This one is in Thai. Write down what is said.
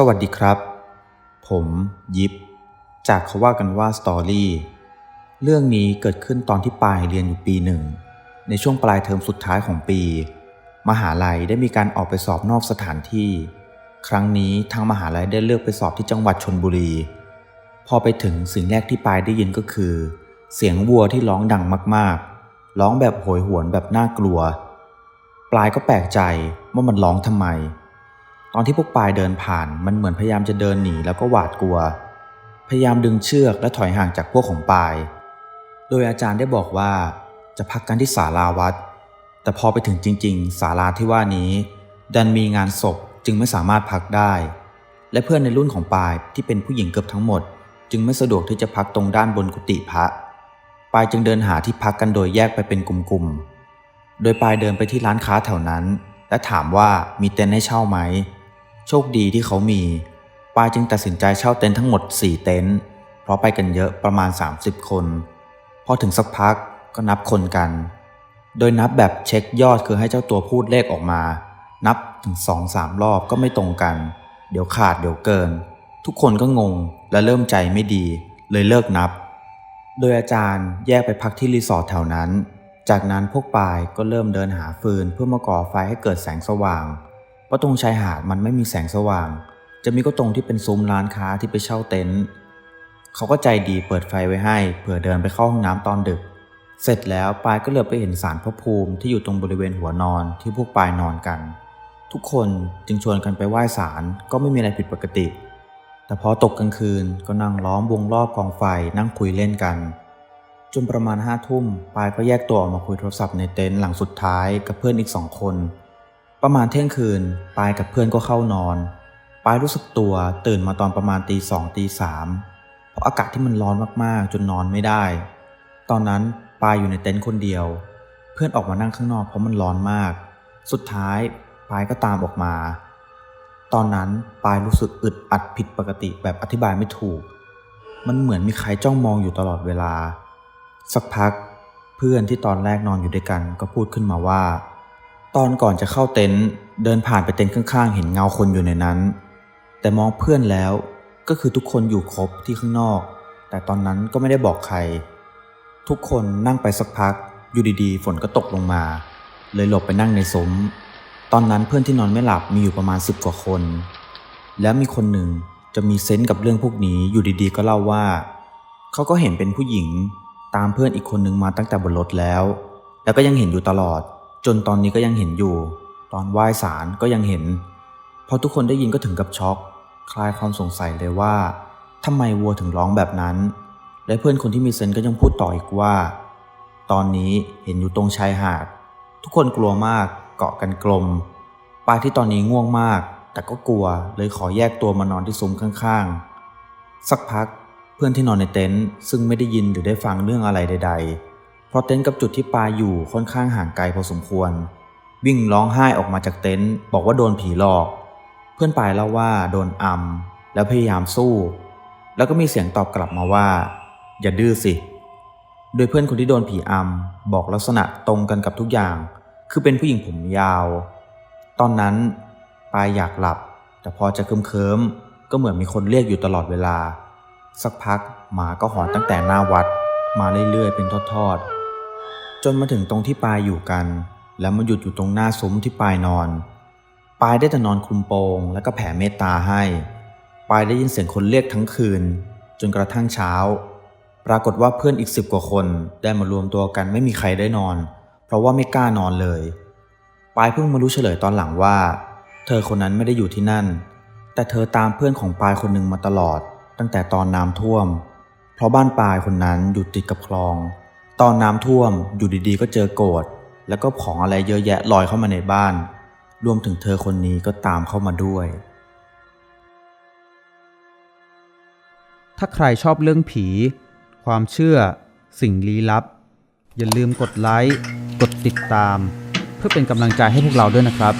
สวัสดีครับ ผมยิปจากเขาว่ากันว่าสตอรี่ เรื่องนี้เกิดขึ้นตอนที่ปายเรียนอยู่ปีหนึ่ง ในช่วงปลายเทอมสุดท้ายของปี มหาลัยได้มีการออกไปสอบนอกสถานที่ ครั้งนี้ทางมหาลัยได้เลือกไปสอบที่จังหวัดชนบุรี พอไปถึงสิ่งแรกที่ปายได้ยินก็คือ เสียงวัวที่ร้องดังมากๆ ร้องแบบโหยหวนแบบน่ากลัว ปลายก็แปลกใจว่ามันร้องทำไม ตอนที่พวกปายเดินผ่านมันเหมือนพยายามจะเดินหนีแล้วก็หวาดกลัว พยายามดึงเชือกและถอยห่างจากพวกของปาย โดยอาจารย์ได้บอกว่าจะพักกันที่ศาลาวัด แต่พอไปถึงจริง ๆศาลาที่ว่านี้ ดันมีงานศพจึงไม่สามารถพักได้ และเพื่อนในรุ่นของปายที่เป็นผู้หญิงเกือบทั้งหมด จึงไม่สะดวกที่จะพักตรงด้านบนกุฏิพระปายจึงเดินหาที่พักกันโดยแยกไปเป็นกลุ่มๆโดยปายเดินไปที่ร้านค้าแถวนั้น และถามว่ามีเต็นท์ให้เช่าไหม โชคดีที่เขามีปายจึงตัดสินใจเช่าเต็นท์ทั้งหมด 4 เต็นท์เพราะไปกันเยอะประมาณ 30 คน พอถึงสักพักก็นับคนกัน โดยนับแบบเช็คยอดคือให้เจ้าตัวพูดเลขออกมา นับถึง 2-3 รอบก็ไม่ตรงกัน เดี๋ยวขาดเดี๋ยวเกิน ทุกคนก็งงและเริ่มใจไม่ดี เลยเลิกนับ โดยอาจารย์แยกไปพักที่รีสอร์ทแถวนั้น จากนั้นพวกปายก็เริ่มเดินหาฟืนเพื่อมาก่อไฟให้เกิดแสงสว่าง เพราะตรงชายหาดมันไม่มีแสงสว่าง จะมีก็ตรงที่เป็นซุ้มร้านค้าที่ไปเช่าเต็นท์เขาก็ใจดีเปิดไฟไว้ให้เผื่อเดินไปเข้าห้องน้ำตอนดึก เสร็จแล้วปายก็เหลือไปเห็นสารพระภูมิที่อยู่ตรงบริเวณหัวนอนที่พวกปายนอนกัน ทุกคนจึงชวนกันไปไหว้ศาลก็ไม่มีอะไรผิดปกติ แต่พอตกกลางคืนก็นั่งล้อมวงรอบกองไฟนั่งคุยเล่นกันจนประมาณห้าทุ่มปายก็แยกตัวออกมาคุยโทรศัพท์ในเต็นท์หลังสุดท้ายกับเพื่อนอีกสองคน ประมาณเที่ยงคืนปายกับเพื่อนก็เข้านอน ปายรู้สึกตัวตื่นมาตอนประมาณตีสองตีสามเพราะอากาศที่มันร้อนมากๆ จนนอนไม่ได้ ตอนนั้นปายอยู่ในเต็นท์คนเดียว เพื่อนออกมานั่งข้างนอกเพราะมันร้อนมาก สุดท้ายปายก็ตามออกมา ตอนนั้นปายรู้สึกอึดอัดผิดปกติแบบอธิบายไม่ถูก มันเหมือนมีใครจ้องมองอยู่ตลอดเวลา สักพักเพื่อนที่ตอนแรกนอนอยู่ด้วยกันก็พูดขึ้นมาว่า ตอนก่อนจะเข้าเต็นท์เดินผ่านไปเต็นท์ข้างๆ เห็นเงาคนอยู่ในนั้น แต่มองเพื่อนแล้วก็คือทุกคนอยู่ครบที่ข้างนอก แต่ตอนนั้นก็ไม่ได้บอกใคร ทุกคนนั่งไปสักพัก อยู่ดีๆ ฝนก็ตกลงมา เลยหลบไปนั่งในซุ้มตอนนั้นเพื่อนที่นอนไม่หลับมีอยู่ประมาณสิบกว่าคน แล้วมีคนหนึ่งจะมีเซนส์กับเรื่องพวกนี้อยู่ดีๆ ก็เล่าว่า เขาก็เห็นเป็นผู้หญิงตามเพื่อนอีกคนนึงมาตั้งแต่บนรถแล้ว แล้วก็ยังเห็นอยู่ตลอด จนตอนนี้ก็ยังเห็นอยู่ ตอนไหว้ศาลก็ยังเห็น พอทุกคนได้ยินก็ถึงกับช็อก คลายความสงสัยเลยว่าทำไมวัวถึงร้องแบบนั้น และเพื่อนคนที่มีเซนก็ยังพูดต่ออีกว่า ตอนนี้เห็นอยู่ตรงชายหาด ทุกคนกลัวมากเกาะกันกลมปายที่ตอนนี้ง่วงมาก แต่ก็กลัวเลยขอแยกตัวมานอนที่ซุ้มข้างๆ สักพักเพื่อนที่นอนในเต็นท์ซึ่งไม่ได้ยินหรือได้ฟังเรื่องอะไรใด ๆ เพราะเต็นท์กับจุดที่ปายอยู่ค่อนข้างห่างไกลพอสมควร วิ่งร้องไห้ออกมาจากเต็นท์บอกว่าโดนผีหลอก เพื่อนปายเล่าว่าโดนอำแล้วพยายามสู้ แล้วก็มีเสียงตอบกลับมาว่า อย่าดื้อสิ โดยเพื่อนคนที่โดนผีอำบอกลักษณะตรงกันกับทุกอย่าง คือเป็นผู้หญิงผมยาว ตอนนั้นปายอยากหลับ แต่พอจะเคิมเคิมๆก็เหมือนมีคนเรียกอยู่ตลอดเวลา สักพักหมาก็หอนตั้งแต่หน้าวัด มาเรื่อยๆเป็นทอดๆ จนมาถึงตรงที่ปายอยู่กัน แล้วมาหยุดอยู่ตรงหน้าซุ้มที่ปายนอน ปายได้แต่นอนคลุมโปงแล้วก็แผ่เมตตาให้ ปายได้ยินเสียงคนเรียกทั้งคืน จนกระทั่งเช้า ปรากฏว่าเพื่อนอีกสิบกว่าคนได้มารวมตัวกันไม่มีใครได้นอน เพราะว่าไม่กล้านอนเลย ปายเพิ่งมารู้เฉลยตอนหลังว่า เธอคนนั้นไม่ได้อยู่ที่นั่น แต่เธอตามเพื่อนของปายคนหนึ่งมาตลอด ตั้งแต่ตอนน้ำท่วม เพราะบ้านปายคนนั้นอยู่ติดกับคลอง ตอนน้ำท่วมอยู่ดีๆ ก็เจอโกรธแล้วก็ของอะไรเยอะแยะลอยเข้ามาในบ้าน รวมถึงเธอคนนี้ก็ตามเข้ามาด้วย ถ้าใครชอบเรื่องผี ความเชื่อ สิ่งลี้ลับ อย่าลืมกดไลค์ กดติดตาม เพื่อเป็นกำลังใจให้พวกเราด้วยนะครับ